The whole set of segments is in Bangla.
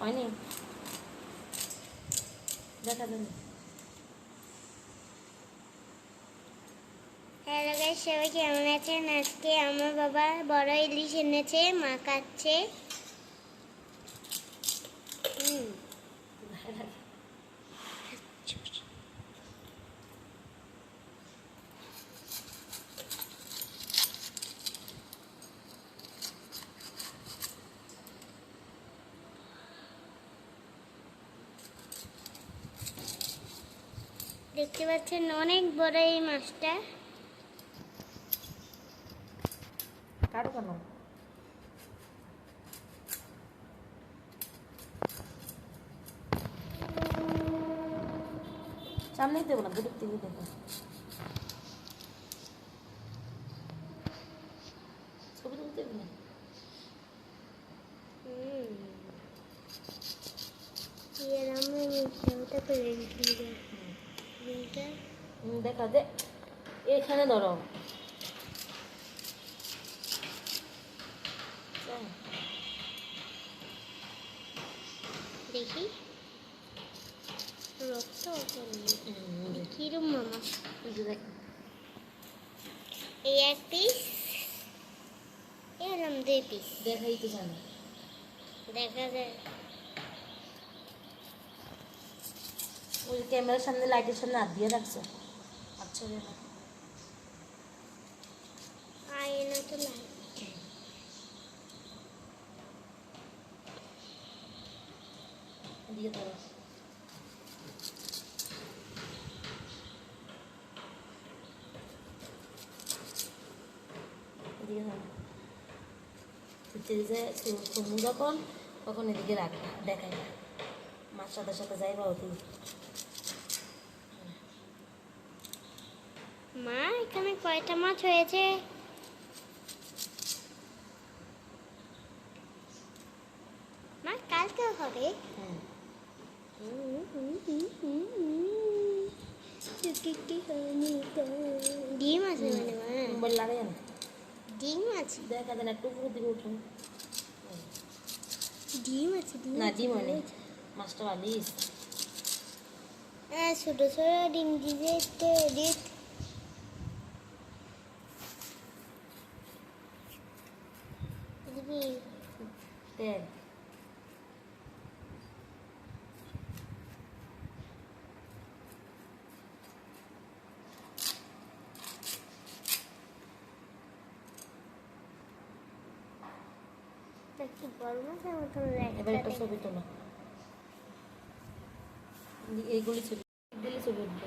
হয়নি? দেখা যাবে। হ্যালো গাইস সবাই কেমন আছেন? আজকে আমার বাবা বড় ইলিশ এনেছে মা কাচ্ছে হুম। দেখতে পাচ্ছেন অনেক বড় এই মাছটা। কাটো কেন? সামনেই দেবো না দুটো টিভি দেখো। ছবি তুলতে দেবে না? হুম। মিশাওটা করে দিল দিলটা হুম, দেখা দে। এখানে ধরো। দেখি। রক্ত কিরম মামা? যে এই এক পিস? এরম দুই পিস। দেখাই তো জানি। দেখা যায়। ওই ক্যামেরার সামনে লাইটের সামনে হাত দিয়ে রাখছো। আচ্ছা দেখো। আয়না তো লাইট দিয়ে যে যখন তখন এদিকে রাখ দেখাই। সাথে সাথে যাইবা তুই মা এখানে কয়টা মাছ হয়েছে? মা কালকে হবে। হ্যাঁ। ডিম আছে মানে মা। লাগে না। ডিম আছে। দেখা যায় না উপরের দিকে উঠুন। ডিম আছে ডিম না ডিম হয়নি। মাছটা ভালিস হ্যাঁ ছোট ছোট ডিম দিয়ে বড় মাছের মতন এবার একটা ছবি তোলো। এইগুলি ছবি দিলে ছবি উঠবে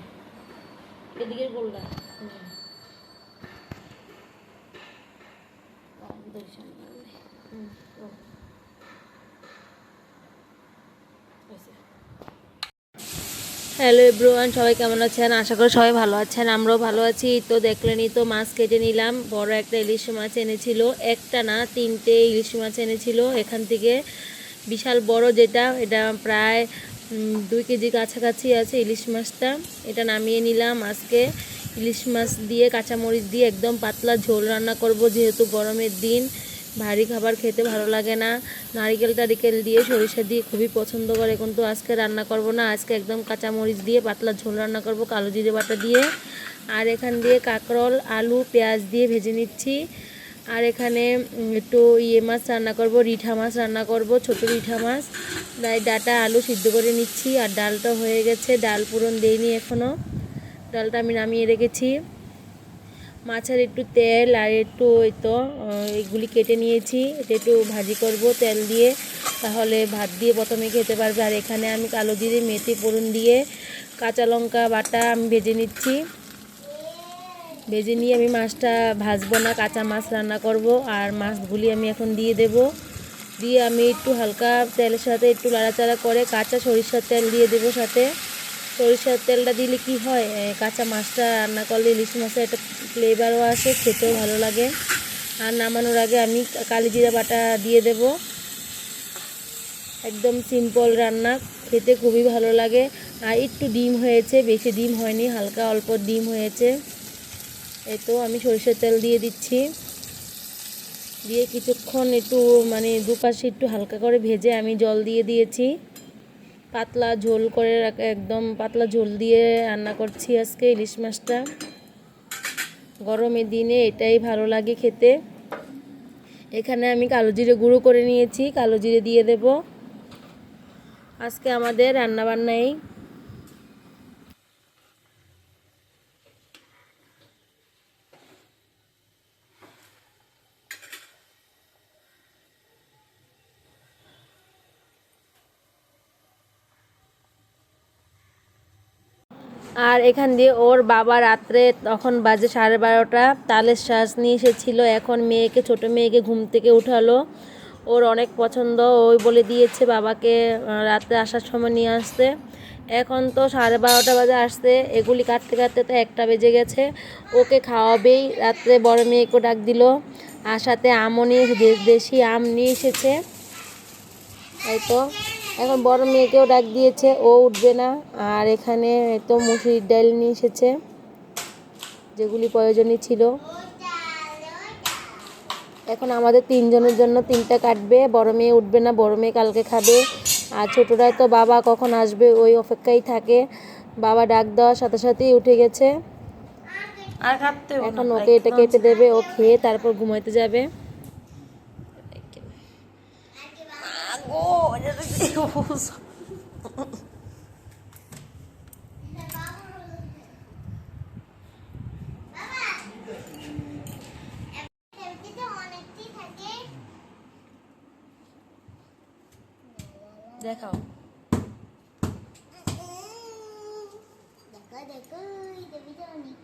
এদিকে গোলটা। হ্যালো এভরিওয়ান, সবাই কেমন আছেন? আশা করি সবাই ভালো আছেন, আমরাও ভালো আছি। তো দেখলেনই তো, মাছ কেটে নিলাম। বড় একটা ইলিশ মাছ এনেছিল, একটা না, তিনটে ইলিশ মাছ এনেছিল। এখান থেকে বিশাল বড় যেটা, এটা প্রায় দুই কেজি কাছাকাছি আছে ইলিশ মাছটা। এটা নামিয়ে নিলাম আজকে। ইলিশ মাছ দিয়ে, কাঁচামরিচ দিয়ে একদম পাতলা ঝোল রান্না করব যেহেতু গরমের দিন। ভারী খাবার খেতে ভালো লাগে না। নারিকেল টারিকেল দিয়ে, সরিষা দিয়ে খুবই পছন্দ করে। কিন্তু আজকে রান্না করব না। আজকে একদম কাঁচামরিচ দিয়ে পাতলা ঝোল রান্না করব কালো জিরে বাটা দিয়ে। আর এখান দিয়ে কাঁকরোল, আলু, পেঁয়াজ দিয়ে ভেজে নিচ্ছি। আর এখানে একটু ইয়ে মাছ রান্না করব, রিঠা মাছ রান্না করব, ছোট রিঠা মাছ। তাই ডাটা, আলু সিদ্ধ করে নিচ্ছি, আর ডালটা হয়ে গেছে, ডাল পূরণ দেইনি এখনও ডালটা আমি নামিয়ে রেখেছি। মাছের একটু তেল আর একটু ওই তো এগুলি কেটে নিয়েছি, এটা একটু ভাজি করব তেল দিয়ে। তাহলে ভাত দিয়ে প্রথমে খেতে পারবে। আর এখানে আমি কালো জিরে, মেথি, ফোড়ন দিয়ে কাঁচা লঙ্কা বাটা আমি ভেজে নিচ্ছি। ভেজে নিয়ে আমি মাছটা ভাজবো না, কাঁচা মাছ রান্না করব, আর মাছগুলি আমি এখন দিয়ে দেব। দিয়ে আমি একটু হালকা তেলের সাথে একটু লাড়াচাড়া করে কাঁচা সরিষার তেল দিয়ে দেবো সাথে। সরিষার তেলটা দিলে কি হয় কাঁচা মাছটা রান্না করলে ইলিশ মাছের একটা ফ্লেভারও আসে, খেতেও ভালো লাগে। আর নামানোর আগে আমি কালি জিরা বাটা দিয়ে দেব। একদম সিম্পল রান্না, খেতে খুবই ভালো লাগে। আর একটু ডিম হয়েছে, বেশি ডিম হয়নি, হালকা অল্প ডিম হয়েছে। এই তো আমি সরিষার তেল দিয়ে দিচ্ছি। দিয়ে কিছুক্ষণ একটু মানে দুপাশে একটু হালকা করে ভেজে আমি জল দিয়ে দিয়েছি। পাতলা ঝোল করে একদম পাতলা ঝোল দিয়ে রান্না করছি আজকে ইলিশ মাছটা। গরমের দিনে এটাই ভালো লাগে খেতে। এখানে আমি কালো জিরে গুঁড়ো করে নিয়েছি কালো জিরে দিয়ে দেব। আজকে আমাদের রান্না আর এখান দিয়ে ওর বাবা রাত্রে তখন বাজে সাড়ে বারোটা, তালের শ্বাস নিয়ে এসেছিল এখন মেয়েকে, ছোট মেয়েকে ঘুম থেকে উঠালো। ওর অনেক পছন্দ, ওই বলে দিয়েছে বাবাকে রাত্রে আসার সময় নিয়ে আসতে। এখন তো সাড়ে বারোটা বাজে আসতে, এগুলি কাটতে কাটতে তো একটা বেজে গেছে। ওকে খাওয়াবেই, রাত্রে বড় মেয়েকে ডাক দিল। আর সাথে আমও নিয়ে দেশি আম নিয়ে এসেছে। এই তো। এখন বড় মেয়েকেও ডাক দিয়েছে ও উঠবে না। আর এখানে তো মুসুরির ডাল নিয়ে এসেছে যেগুলি প্রয়োজনই ছিল। এখন আমাদের তিনজনের জন্য তিনটা কাটবে বড় মেয়ে উঠবে না বড় মেয়ে কালকে খাবে। আর ছোটরাই তো বাবা কখন আসবে ওই অপেক্ষাই থাকে। বাবা ডাক দেওয়ার সাথে সাথেই উঠে গেছে। আর এখন ওকে এটা কেটে দেবে ও খেয়ে তারপর ঘুমাইতে যাবে। কি অবস্থা। দেখাও দেখো দেখো এই দেবীটা অনেক